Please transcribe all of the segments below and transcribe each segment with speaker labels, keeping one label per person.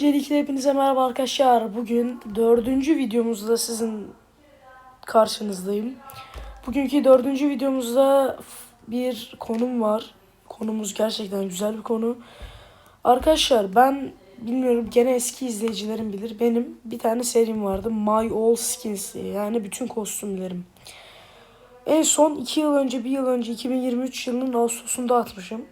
Speaker 1: Öncelikle hepinize merhaba arkadaşlar. Bugün dördüncü videomuzda sizin karşınızdayım. Bugünkü dördüncü videomuzda bir konum var. Konumuz gerçekten güzel bir konu. Arkadaşlar ben bilmiyorum gene eski izleyicilerim bilir. Benim bir tane serim vardı. My All Skins diye. Yani bütün kostümlerim. En son 2 yıl önce, 1 yıl önce 2023 yılının Ağustos'unda atmışım.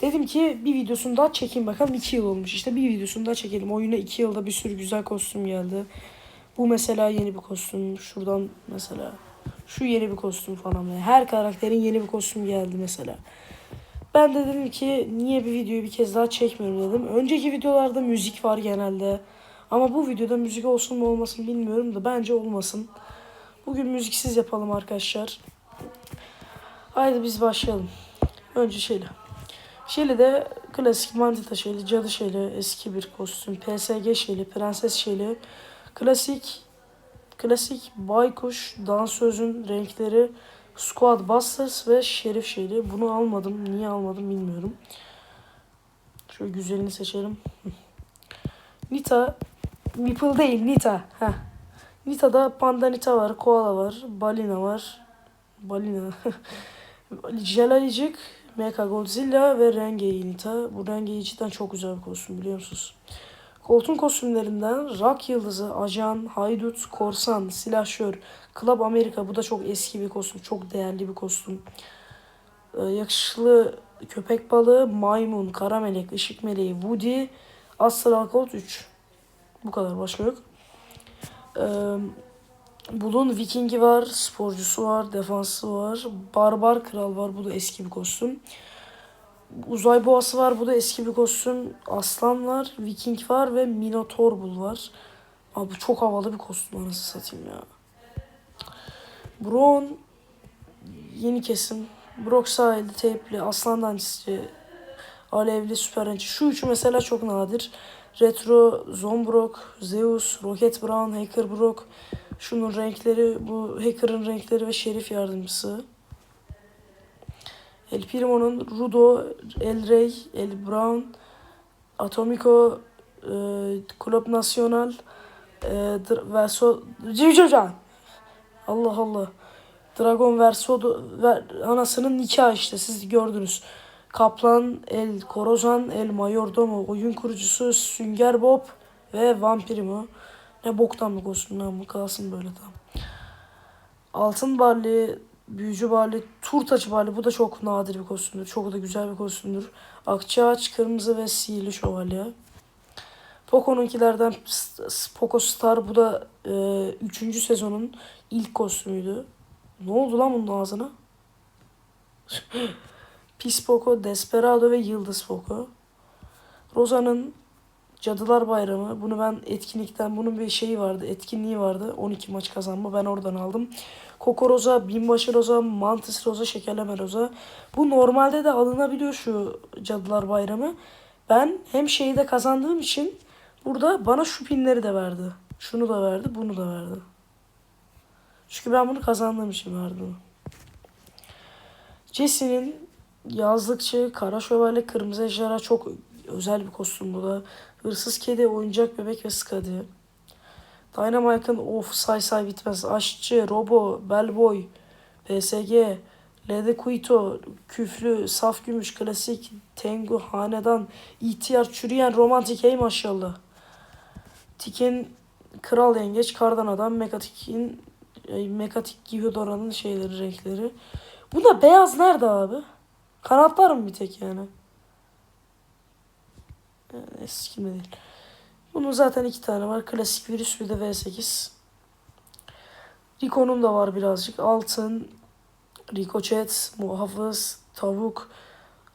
Speaker 1: Dedim ki bir videosunu daha çekeyim bakalım 2 yıl olmuş. İşte bir videosunu daha çekelim. Oyuna 2 yılda bir sürü güzel kostüm geldi. Bu mesela yeni bir kostüm. Şuradan mesela. Şu yeni bir kostüm falan. Her karakterin yeni bir kostüm geldi mesela. Ben de dedim ki niye bir videoyu bir kez daha çekmiyorum dedim. Önceki videolarda müzik var genelde. Ama bu videoda müzik olsun mu olmasın bilmiyorum da bence olmasın. Bugün müziksiz yapalım arkadaşlar. Haydi biz başlayalım. Önce şeyle. Şeyle de klasik mandita şeyli, cadı şeyli, eski bir kostüm, PSG şeyli, prenses şeyli, klasik klasik baykuş, dansözün renkleri, squad busters ve şerif şeyli. Bunu almadım. Niye almadım bilmiyorum. Şöyle güzelini seçelim. Nita, Meeple değil Nita. Heh. Nita'da panda Nita var, koala var, balina var. Balina. Jelalicik, Mecha Godzilla ve Rengei Nita. Bu Rengei cidden çok güzel bir kostüm biliyor musunuz? Koltuğun kostümlerinden Rock Yıldızı, Ajan, Haydut, Korsan, Silahşör, Club Amerika. Bu da çok eski bir kostüm. Çok değerli bir kostüm. Ee, yakışıklı köpek balığı, maymun, kara melek, ışık meleği, Woody, Astral Colt 3. Bu kadar başka. Ee, Bulun Viking'i var, sporcusu var, defansı var. Barbar Kral var, bu da eski bir kostüm. Uzay boğası var, bu da eski bir kostüm. Aslan var, Viking var ve Minotaur Bull var. Abi bu çok havalı bir kostüm anasını satayım ya. Bron yeni kesim. Brock sahilde teypli, aslan dancısı, alevli süper renci. Şu üçü mesela çok nadir. Retro, Zombrock, Zeus, Rocket Brown, Hacker Brock. Şunun renkleri, bu Hacker'ın renkleri ve Şerif yardımcısı. El Primo'nun Rudo, El Rey, El Brown, Atomico, e, Club Nacional, e, Verso... Civcivcan! Allah Allah. Dragon Verso ver, anasının nikahı işte siz gördünüz. Kaplan, El Korozan, El Mayordomo, oyun kurucusu Sünger Bob ve Vampirimo. Ne boktan bir kostüm lan bu kalsın böyle tamam. Altın barley, büyücü barley, turtaç barley bu da çok nadir bir kostümdür. Çok da güzel bir kostümdür. Akçaağaç, kırmızı ve sihirli şövalye. Poco'nunkilerden Poco Star bu da 3. sezonun ilk kostümüydü. Ne oldu lan bunun ağzına? Pis Poco, Desperado ve Yıldız Poco. Rosa'nın Cadılar Bayramı. Bunu ben etkinlikten, bunun bir şeyi vardı, etkinliği vardı. 12 maç kazanma. Ben oradan aldım. Koko Roza, Binbaşı Roza, Mantis Roza, Şekerleme Roza. Bu normalde de alınabiliyor şu Cadılar Bayramı. Ben hem şeyi de kazandığım için burada bana şu pinleri de verdi. Şunu da verdi, bunu da verdi. Çünkü ben bunu kazandığım için verdi. bunu. Jesse'nin yazlıkçı, kara şövalye, kırmızı ejderha çok özel bir kostüm bu da. Hırsız kedi, oyuncak bebek ve skadi. Dynamite'ın of say say bitmez. Aşçı, Robo, Bellboy, PSG, Lede Kuito, Küflü, Saf Gümüş, Klasik, Tengu, Hanedan, İhtiyar, Çürüyen, Romantik, hey maşallah. Tiken, Kral Yengeç, Kardan Adam, Mekatik'in, e, Mekatik Gihidora'nın şeyleri, renkleri. Bunda beyaz nerede abi? Kanatlar mı bir tek yani? Yani eski mi değil. Bunun zaten iki tane var. Klasik virüs bir de V8. Rico'nun da var birazcık. Altın, Ricochet, Muhafız, Tavuk,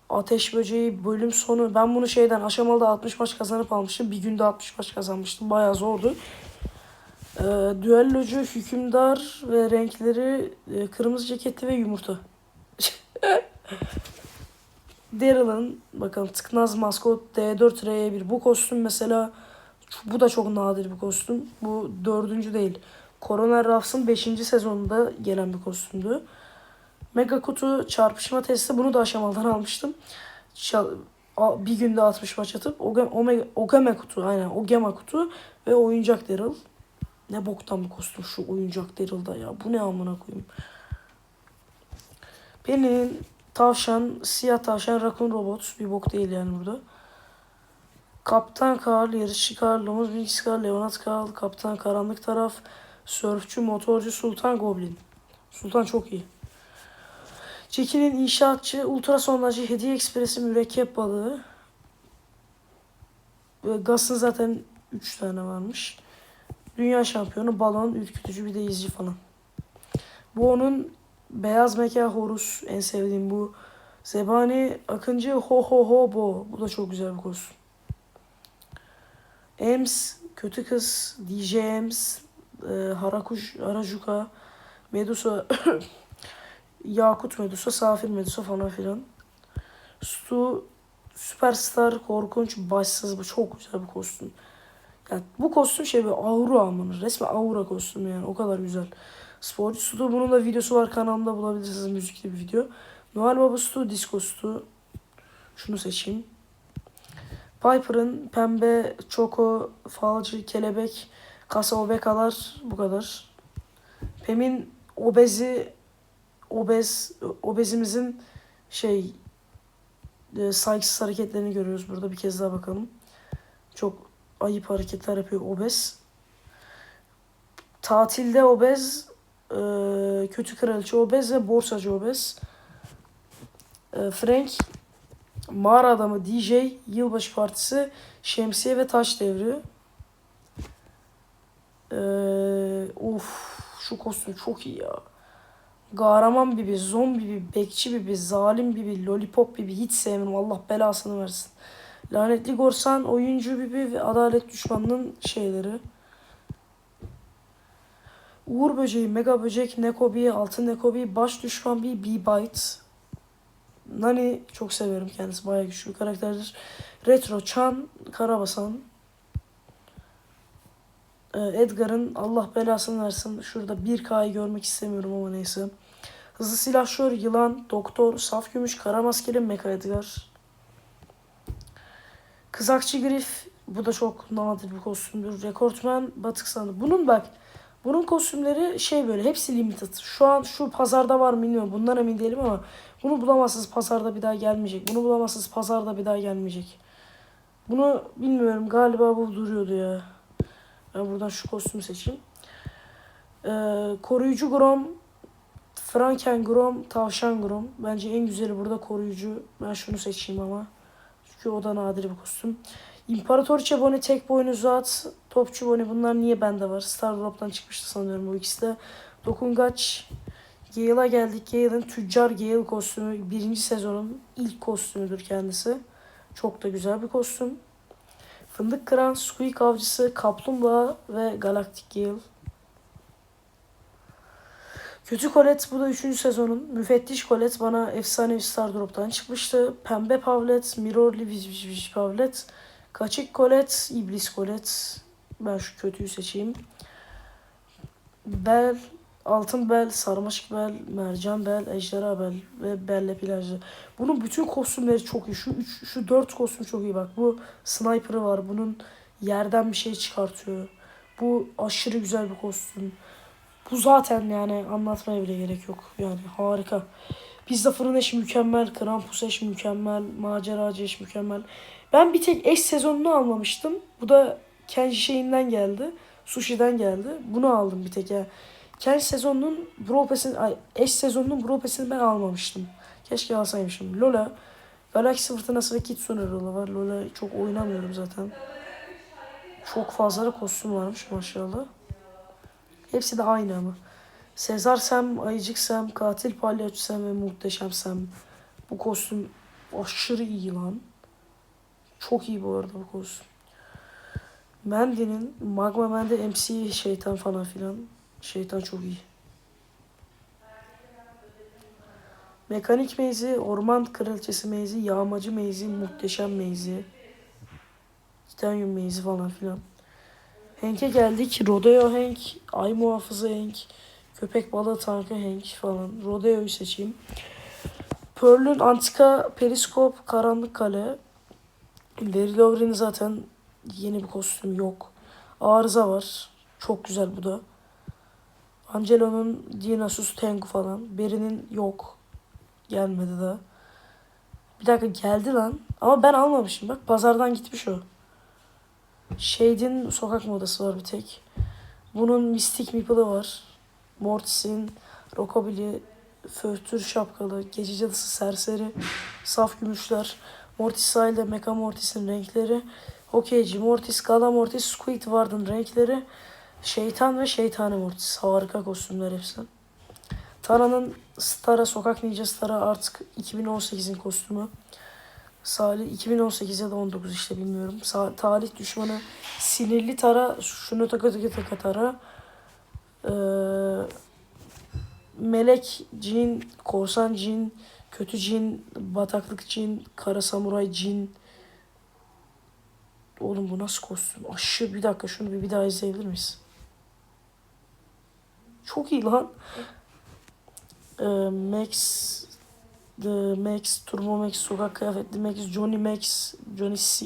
Speaker 1: Ateş Böceği, bölüm sonu. Ben bunu şeyden aşamalı 60 maç kazanıp almıştım. Bir günde 60 maç kazanmıştım. Bayağı zordu. Ee, düellocu, hükümdar ve renkleri e, kırmızı ceketli ve yumurta. Daryl'ın bakalım tıknaz maskot D4R1 bu kostüm mesela bu da çok nadir bir kostüm. Bu dördüncü değil. Coroner Ruffs'ın 5. sezonunda gelen bir kostümdü. Mega kutu çarpışma testi bunu da aşamalıdan almıştım. Bir günde 60 maç atıp Oge, Omega, Ogame kutu aynen Ogama kutu ve oyuncak Daryl. Ne boktan bir kostüm şu oyuncak Daryl'da ya. Bu ne amına koyayım. Penny'nin tavşan, siyah tavşan, Raccoon Robot. Bir bok değil yani burada. Kaptan Karl, yarışçı Karl, Lomuz Binks Karl, Leonard Karl, Kaptan Karanlık Taraf, Sörfçü, Motorcu, Sultan Goblin. Sultan çok iyi. Jackie'nin inşaatçı, ultrasondacı, hediye ekspresi, mürekkep balığı. Gas'ın zaten 3 tane varmış. Dünya şampiyonu, balon, ürkütücü bir de izci falan. Bu onun beyaz meka horus en sevdiğim bu. Zebani Akıncı ho ho ho bo. Bu da çok güzel bir kostüm. Ems, kötü kız, DJ Ems, e, Harakuş, Harajuka, Medusa, Yakut Medusa, Safir Medusa falan filan. Stu, Süperstar, korkunç, başsız bu çok güzel bir kostüm. Yani bu kostüm şey böyle aura amına. Resmen aura kostümü yani o kadar güzel. Sporcu Stu bunun da videosu var kanalımda bulabilirsiniz müzikli bir video. Noel Baba Stu, Disco Stu. Şunu seçeyim. Piper'ın pembe, çoko, falcı, kelebek, kasa obekalar bu kadar. Pem'in obezi, obez, obezimizin şey e, saygısız hareketlerini görüyoruz burada bir kez daha bakalım. Çok ayıp hareketler yapıyor obez. Tatilde obez, e, kötü kraliçe obez ve borsacı obez. E, Frank Mağara adamı DJ, yılbaşı partisi, şemsiye ve taş devri. Ee, of şu kostüm çok iyi ya. Kahraman bibi, zombi bibi, bekçi bibi, zalim bibi, lollipop bibi hiç sevmiyorum. Allah belasını versin. Lanetli korsan, oyuncu bibi ve adalet düşmanının şeyleri. Uğur böceği, mega böcek, nekobi, altın nekobi, baş düşman bir B-Bite. Nani çok severim kendisi. Bayağı güçlü bir karakterdir. Retro Chan, Karabasan. Ee, Edgar'ın Allah belasını versin. Şurada 1K'yı görmek istemiyorum ama neyse. Hızlı silahşör, yılan, doktor, saf gümüş, kara maskeli, Mecha Edgar. Kızakçı Grif. Bu da çok nadir bir kostümdür. Rekortman, batık sandı. Bunun bak bunun kostümleri şey böyle hepsi limited. Şu an şu pazarda var mı bilmiyorum. Bundan emin değilim ama bunu bulamazsınız pazarda bir daha gelmeyecek. Bunu bulamazsınız pazarda bir daha gelmeyecek. Bunu bilmiyorum galiba bu duruyordu ya. Ben buradan şu kostümü seçeyim. Ee, koruyucu Grom, Franken Grom, Tavşan Grom. Bence en güzeli burada koruyucu. Ben şunu seçeyim ama. Çünkü o da nadir bir kostüm. İmparatoriçe Bonnie, tek boynuzlu at, Topçu Bonnie bunlar niye bende var? Star Drop'tan çıkmıştı sanıyorum bu ikisi de. Dokungaç, Gale'a geldik. Gale'ın Tüccar Gale kostümü birinci sezonun ilk kostümüdür kendisi. Çok da güzel bir kostüm. Fındık Kıran, Squeak Avcısı, Kaplumbağa ve Galaktik Gale. Kötü Colette bu da 3. sezonun. Müfettiş Colette bana efsanevi Star Drop'tan çıkmıştı. Pembe Pavlet, Mirrorly Pavlet. Kaçık Colette, İblis Colette. Ben şu kötüyü seçeyim. Bel, Altın Bel, Sarmaşık Bel, Mercan Bel, Ejderha Bel ve Belle Plajı. Bunun bütün kostümleri çok iyi. Şu üç, şu dört kostüm çok iyi bak. Bu Sniper'ı var. Bunun yerden bir şey çıkartıyor. Bu aşırı güzel bir kostüm. Bu zaten yani anlatmaya bile gerek yok. Yani harika. Pizza fırın eş mükemmel. Krampus eş mükemmel. Maceracı eş mükemmel. Ben bir tek eş sezonunu almamıştım. Bu da Kenji şeyinden geldi. Sushi'den geldi. Bunu aldım bir tek ya. Kenji sezonunun Pass'ini, ay, eş sezonunun Pass'ini ben almamıştım. Keşke alsaymışım. Lola, Galaxy Fırtınası ve Kitsune Lola var. Lola çok oynamıyorum zaten. Çok fazla da kostüm varmış maşallah. Hepsi de aynı ama. Sezar Sam, Ayıcık Sam, Katil Palyaço Sam ve Muhteşem Sam. Bu kostüm aşırı iyi lan. Çok iyi bu arada bu kostüm. Mandy'nin Magma Mandy MC şeytan falan filan. Şeytan çok iyi. Mekanik Meyzi, Orman Kraliçesi Meyzi, Yağmacı Meyzi, Muhteşem Meyzi. Titanium Meyzi falan filan. Hank'e geldik. Rodeo Hank, Ay Muhafızı Hank, Köpek Balığı Tankı Hank falan. Rodeo'yu seçeyim. Pearl'ün Antika Periskop, Karanlık Kale. Larry Lovren'in zaten yeni bir kostüm yok. Arıza var. Çok güzel bu da. Angelo'nun Dinasus Tengu falan. Beri'nin yok. Gelmedi daha. Bir dakika geldi lan. Ama ben almamışım. Bak pazardan gitmiş o. Shade'in sokak modası var bir tek. Bunun Mystic Meeple'ı var. Mortis'in Rockabilly, Fötür şapkalı, Gece Cadısı Serseri, Saf Gümüşler, Mortis sahilde Mecha Mortis'in renkleri, Hokeyci Mortis, Gala Mortis, Squidward'ın renkleri, Şeytan ve Şeytani Mortis. Harika kostümler hepsi. Tara'nın Star'a, Sokak Ninja Star'a artık 2018'in kostümü. Salih 2018 ya da 19 işte bilmiyorum. Sa- talih düşmanı sinirli Tara, şunu taka taka taka Tara. Ee, melek cin, korsan cin, kötü cin, bataklık cin, kara samuray cin. Oğlum bu nasıl kostüm? Aşırı bir dakika şunu bir, bir daha izleyebilir miyiz? Çok iyi lan. Ee, Max The Max, Turbo Max, Sokak Kıyafetli Max, Johnny Max, Johnny C.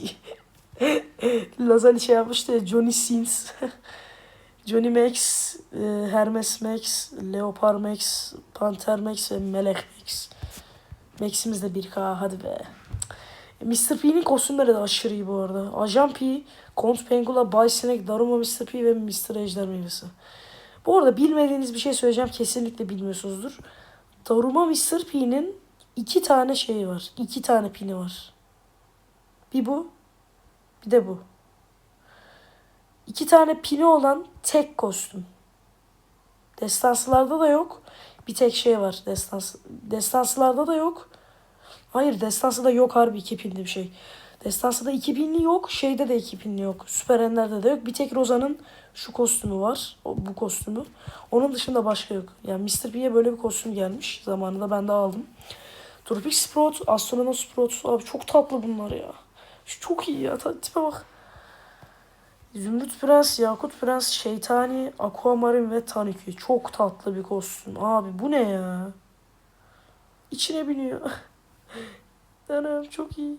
Speaker 1: Lazali şey yapmıştı ya, Johnny Sins. Johnny Max, e, Hermes Max, Leopard Max, Panther Max ve Melek Max. Max'imiz de 1K hadi be. Mr. P'nin kostümleri de aşırı iyi bu arada. Ajan P, Count Pengula, Bay Snake, Daruma Mr. P ve Mr. Ejder Meyvesi. Bu arada bilmediğiniz bir şey söyleyeceğim. Kesinlikle bilmiyorsunuzdur. Daruma Mr. P'nin iki tane şeyi var. İki tane pini var. Bir bu. Bir de bu. İki tane pini olan tek kostüm. Destansılarda da yok. Bir tek şey var. Destans, destansılarda da yok. Hayır destansı da yok harbi iki pinli bir şey. Destansı da iki pinli yok. Şeyde de iki pinli yok. Süper Ender'de de yok. Bir tek Roza'nın şu kostümü var. O, bu kostümü. Onun dışında başka yok. Yani Mr. P'ye böyle bir kostüm gelmiş. Zamanında ben de aldım. Tropik Sprout, Astronaut Sprout. Abi çok tatlı bunlar ya. Şu çok iyi ya. Tipe bak. Zümrüt Prens, Yakut Prens, Şeytani, Aquamarine ve Tanuki. Çok tatlı bir kostüm. Abi bu ne ya? İçine biniyor. Anam çok iyi.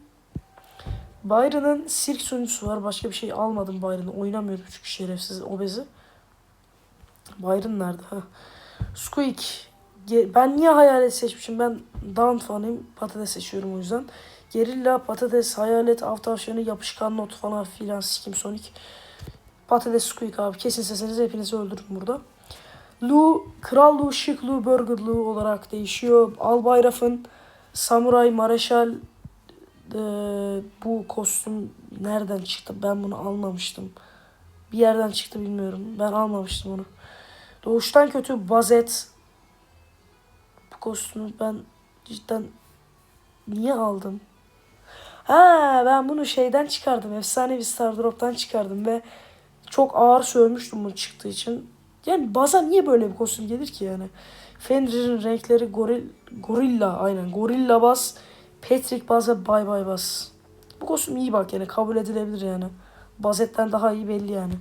Speaker 1: Byron'ın sirk sunucusu var. Başka bir şey almadım Byron'ı. Oynamıyorum çünkü şerefsiz obezi. Byron nerede? Ha. Squeak. Ben niye hayalet seçmişim? Ben Down fanıyım. Patates seçiyorum o yüzden. Gerilla, patates, hayalet, av yapışkan not falan filan sikim Sonic. Patates Squeak abi. Kesin sesinizi hepinizi öldürürüm burada. Lu, Kral Lu, Şık Lu, Burger Lu olarak değişiyor. Albayraf'ın Samuray, Mareşal e, bu kostüm nereden çıktı? Ben bunu almamıştım. Bir yerden çıktı bilmiyorum. Ben almamıştım onu. Doğuştan kötü Bazet. Bu kostümü ben cidden niye aldım? Ha ben bunu şeyden çıkardım. Efsane bir Star Drop'tan çıkardım ve çok ağır sövmüştüm bunu çıktığı için. Yani baza niye böyle bir kostüm gelir ki yani? Fenrir'in renkleri goril, gorilla aynen. Gorilla bas, Patrick bas ve Bay Bay bas. Bu kostüm iyi bak yani kabul edilebilir yani. Bazet'ten daha iyi belli yani.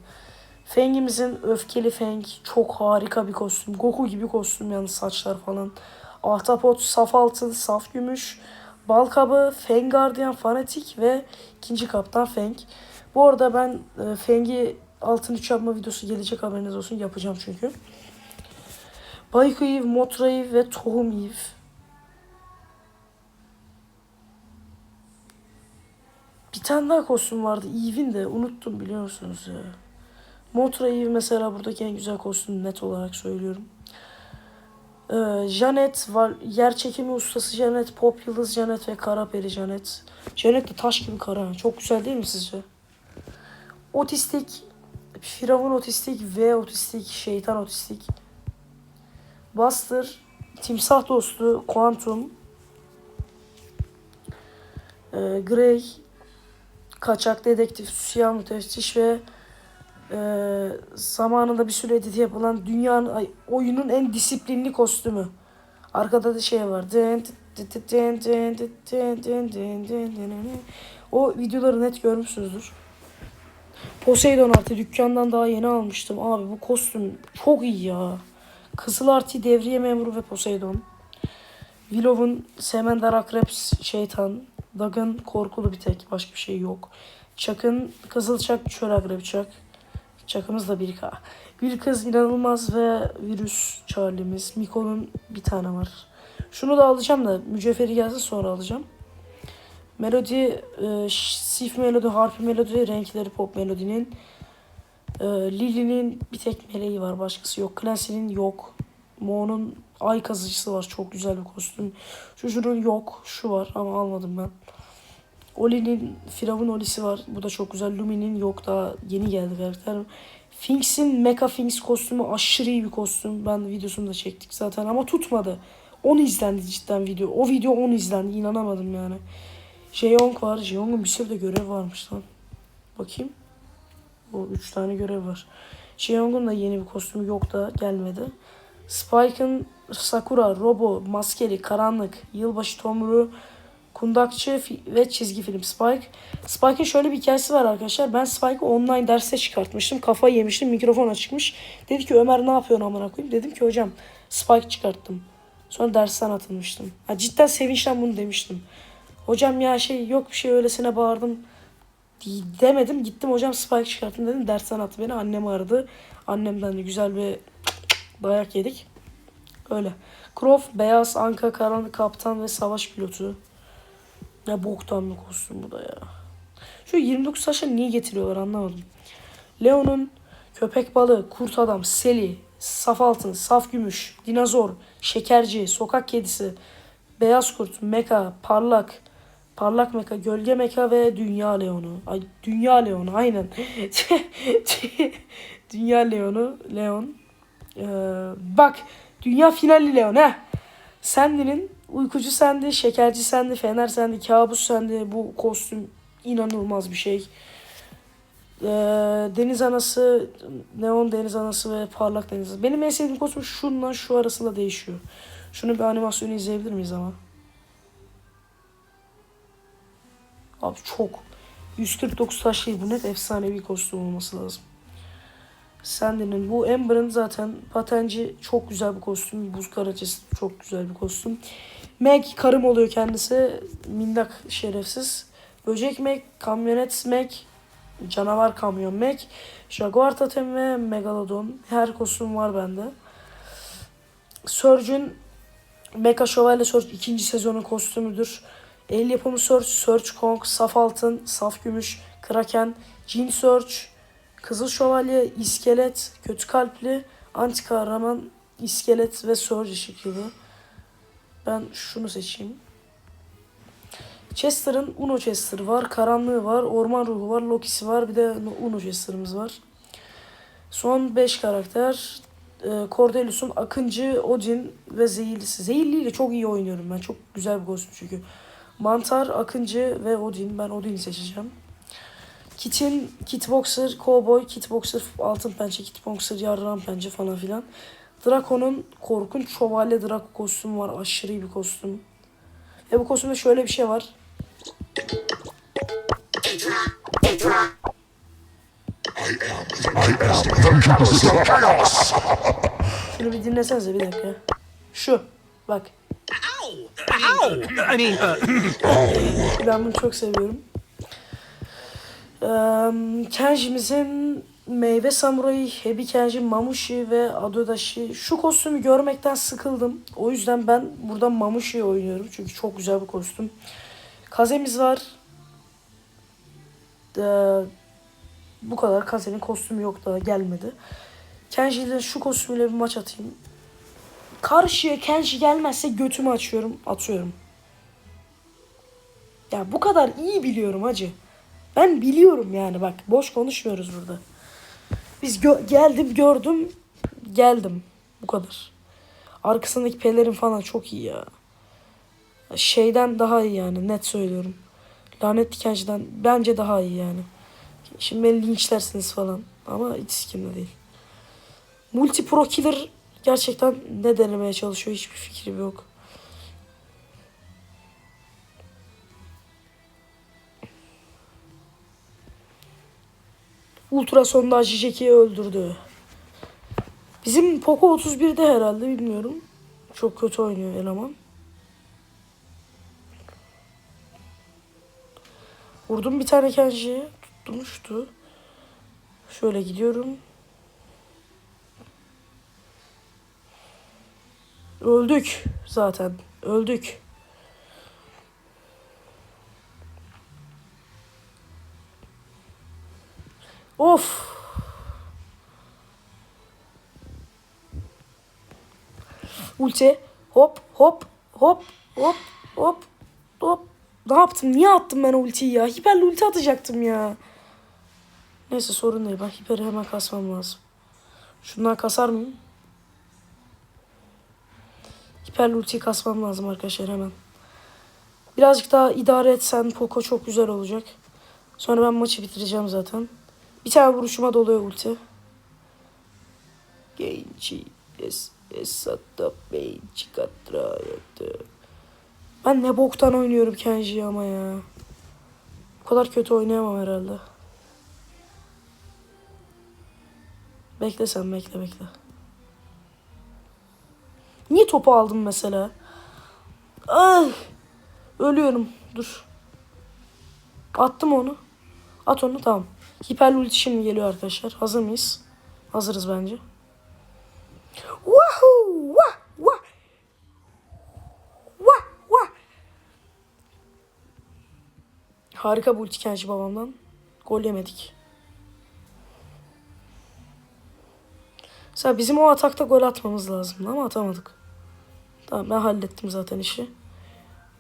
Speaker 1: Feng'imizin öfkeli Feng çok harika bir kostüm. Goku gibi kostüm yani saçlar falan. Ahtapot, saf altın, saf gümüş, bal kabı, Feng Guardian, fanatik ve ikinci kaptan Feng. Bu arada ben e, Feng'i altın 3 yapma videosu gelecek haberiniz olsun yapacağım çünkü. Bayku Eve, Motra Eve ve Tohum Eve. Bir tane daha kostüm vardı. Eve'in de unuttum biliyor musunuz ya. Motra Eve mesela buradaki en güzel kostüm net olarak söylüyorum. Ee, Janet var. Yer çekimi ustası Janet, Pop Yıldız Janet ve Kara Peri Janet. Janet de taş gibi kara. Çok güzel değil mi sizce? Otistik, Firavun otistik ve otistik, şeytan otistik. Buster, Timsah Dostu, Quantum, e, Grey, Kaçak Dedektif, Siyah Müteftiş ve e, zamanında bir süre edit yapılan dünyanın oyunun en disiplinli kostümü. Arkada da şey var. O videoları net görmüşsünüzdür. Poseidon artı dükkandan daha yeni almıştım. Abi bu kostüm çok iyi ya. Kızıl artı devriye memuru ve Poseidon. Willow'un Semender Akrep şeytan. Dag'ın korkulu bir tek. Başka bir şey yok. Chuck'ın Kızılçak Çöl Agrebi Chuck. Chuck'ımız da 1K. Bir kız inanılmaz ve virüs Charlie'miz. Miko'nun bir tane var. Şunu da alacağım da mücevheri gelsin sonra alacağım. Melodi, e, sif melodi, harfi melodi, renkleri pop melodinin. E, Lily'nin bir tek meleği var, başkası yok. Clancy'nin yok. Mo'nun ay kazıcısı var, çok güzel bir kostüm. Juju'nun yok, şu var ama almadım ben. Oli'nin Firavun Oli'si var, bu da çok güzel. Lumi'nin yok, daha yeni geldi karakter. Finks'in Mecha Finks kostümü aşırı iyi bir kostüm. Ben videosunu da çektik zaten ama tutmadı. 10 izlendi cidden video. O video 10 izlendi. inanamadım yani. Jeong var. Jeong'un bir sürü de görev varmış lan. Bakayım. O 3 tane görev var. Jeong'un da yeni bir kostümü yok da gelmedi. Spike'ın Sakura, Robo, Maskeli, Karanlık, Yılbaşı Tomru, Kundakçı ve çizgi film Spike. Spike'ın şöyle bir hikayesi var arkadaşlar. Ben Spike'ı online derste çıkartmıştım. Kafayı yemiştim. Mikrofon açıkmış. Dedi ki Ömer ne yapıyorsun amına koyayım? Dedim ki hocam Spike çıkarttım. Sonra dersten atılmıştım. Ha, cidden sevinçten bunu demiştim. Hocam ya şey yok bir şey öylesine bağırdım. Di- Demedim gittim hocam Spike çıkarttım dedim. Dersten attı beni. Annem aradı. Annemden de güzel bir dayak yedik. Öyle. Croft, Beyaz, Anka, Karanlık Kaptan ve Savaş Pilotu. Ne boktan bir kostüm bu da ya. Şu 29 taşa niye getiriyorlar anlamadım. Leon'un köpek balığı, kurt adam, seli, saf altın, saf gümüş, dinozor, şekerci, sokak kedisi, beyaz kurt, meka, parlak, parlak meka, gölge meka ve dünya leonu. Ay dünya leonu aynen. dünya leonu, leon. Ee, bak dünya finali leon ha. Sandy'nin uykucu sendi, şekerci sendi, fener sendi, kabus sendi. Bu kostüm inanılmaz bir şey. Ee, deniz anası, neon deniz anası ve parlak deniz anası. Benim en sevdiğim kostüm şundan şu arasında değişiyor. Şunu bir animasyonu izleyebilir miyiz ama? Abi çok. 149 taş değil bu net efsanevi kostüm olması lazım. Sandy'nin bu Amber'ın zaten patenci çok güzel bir kostüm. Buz karacası çok güzel bir kostüm. Meg karım oluyor kendisi. Minnak şerefsiz. Böcek Meg, kamyonet Meg, canavar kamyon Meg, Jaguar totem ve Megalodon. Her kostüm var bende. Surge'ün Mecha Şövalye Surge ikinci sezonun kostümüdür. El yapımı Surge, Surge Kong, Saf Altın, Saf Gümüş, Kraken, Jin Surge, Kızıl Şövalye, İskelet, Kötü Kalpli, Anti Kahraman, İskelet ve Surge şekli. Ben şunu seçeyim. Chester'ın Uno Chester var, Karanlığı var, Orman Ruhu var, Loki'si var, bir de Uno Chester'ımız var. Son 5 karakter. Ee, Cordelius'un Akıncı, Odin ve Zehirlisi. Zehirli ile çok iyi oynuyorum ben. Çok güzel bir kostüm çünkü. Mantar, Akıncı ve Odin. Ben Odin'i seçeceğim. Kit'in Kitboxer, Cowboy, Kitboxer, Altın Pençe, Kitboxer, Yarran Pençe falan filan. Draco'nun Korkunç Şövalye Draco kostümü var. Aşırı iyi bir kostüm. Ve bu kostümde şöyle bir şey var. Şunu bir dinlesenize bir dakika. Şu. Bak.
Speaker 2: I mean, uh,
Speaker 1: Ben bunu çok seviyorum. Ee, Kenji'mizin Meyve Samurayı, Hebi Kenji, Mamushi ve Adodashi. Şu kostümü görmekten sıkıldım. O yüzden ben buradan Mamushi'yi oynuyorum. Çünkü çok güzel bir kostüm. Kaze'miz var. Ee, bu kadar. Kaze'nin kostümü yok daha gelmedi. Kenji ile şu kostümüyle bir maç atayım. Karşıya Kenji gelmezse götümü açıyorum, atıyorum. Ya bu kadar iyi biliyorum hacı. Ben biliyorum yani bak boş konuşmuyoruz burada. Biz gö- geldim gördüm geldim. Bu kadar. Arkasındaki pelerin falan çok iyi ya. Şeyden daha iyi yani net söylüyorum. Lanet dikenciden bence daha iyi yani. Şimdi beni linçlersiniz falan ama hiç sikimde değil. Multi Pro Killer gerçekten ne denemeye çalışıyor hiçbir fikrim yok. Ultrasonda Jack'i öldürdü. Bizim Poco 31'de herhalde bilmiyorum. Çok kötü oynuyor eleman. Vurdum bir tane Kenji'ye. Tutmuştu. Şöyle gidiyorum. Öldük zaten. Öldük. Of. Ulti. Hop hop hop hop hop hop. Ne yaptım? Niye attım ben ultiyi ya? Hiperle ulti atacaktım ya. Neyse sorun değil. Ben hiperi hemen kasmam lazım. Şundan kasar mıyım? Hiperle ultiyi kasmam lazım arkadaşlar hemen. Birazcık daha idare etsen Poco çok güzel olacak. Sonra ben maçı bitireceğim zaten. Bir tane vuruşuma doluyor ulti. Genci es esata benci katrayatı. Ben ne boktan oynuyorum Kenji'yi ama ya. Bu kadar kötü oynayamam herhalde. Bekle sen bekle bekle. Niye topu aldım mesela? Ah! Ölüyorum. Dur. Attım onu. At onu tamam. Hiper ulti şimdi geliyor arkadaşlar. Hazır mıyız? Hazırız bence. Wahoo! Wah! Wah! Wah! Wah! Harika bu ulti Kenji babamdan. Gol yemedik. Mesela bizim o atakta gol atmamız lazımdı ama atamadık. Tamam ben hallettim zaten işi.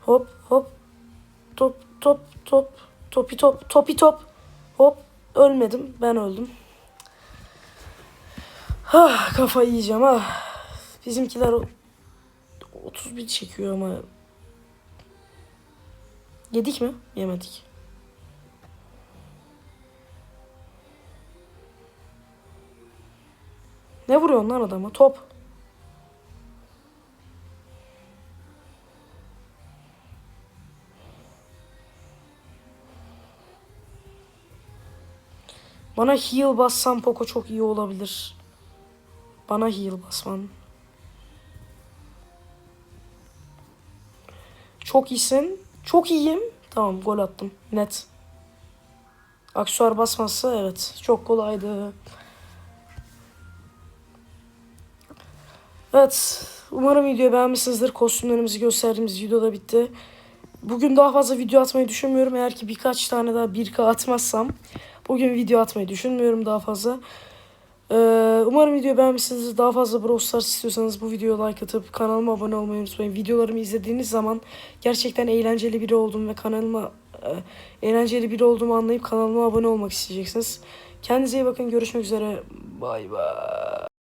Speaker 1: Hop hop. Top top top. Topi top. Topi top. Hop. Ölmedim. Ben öldüm. Ah, kafayı yiyeceğim ah. Bizimkiler o- 31 çekiyor ama. Yedik mi? Yemedik. Ne vuruyorsun lan adama? Top. Bana heal bassan Poco çok iyi olabilir. Bana heal basman. Çok iyisin. Çok iyiyim. Tamam gol attım. Net. Aksuar basmazsa evet. Çok kolaydı. Evet. Umarım videoyu beğenmişsinizdir. Kostümlerimizi gösterdiğimiz video da bitti. Bugün daha fazla video atmayı düşünmüyorum. Eğer ki birkaç tane daha 1K atmazsam bugün video atmayı düşünmüyorum daha fazla. Ee, umarım videoyu beğenmişsinizdir. Daha fazla Brawl Stars istiyorsanız bu videoya like atıp kanalıma abone olmayı unutmayın. Videolarımı izlediğiniz zaman gerçekten eğlenceli biri olduğumu ve kanalıma e, eğlenceli biri olduğumu anlayıp kanalıma abone olmak isteyeceksiniz. Kendinize iyi bakın. Görüşmek üzere. Bay bay.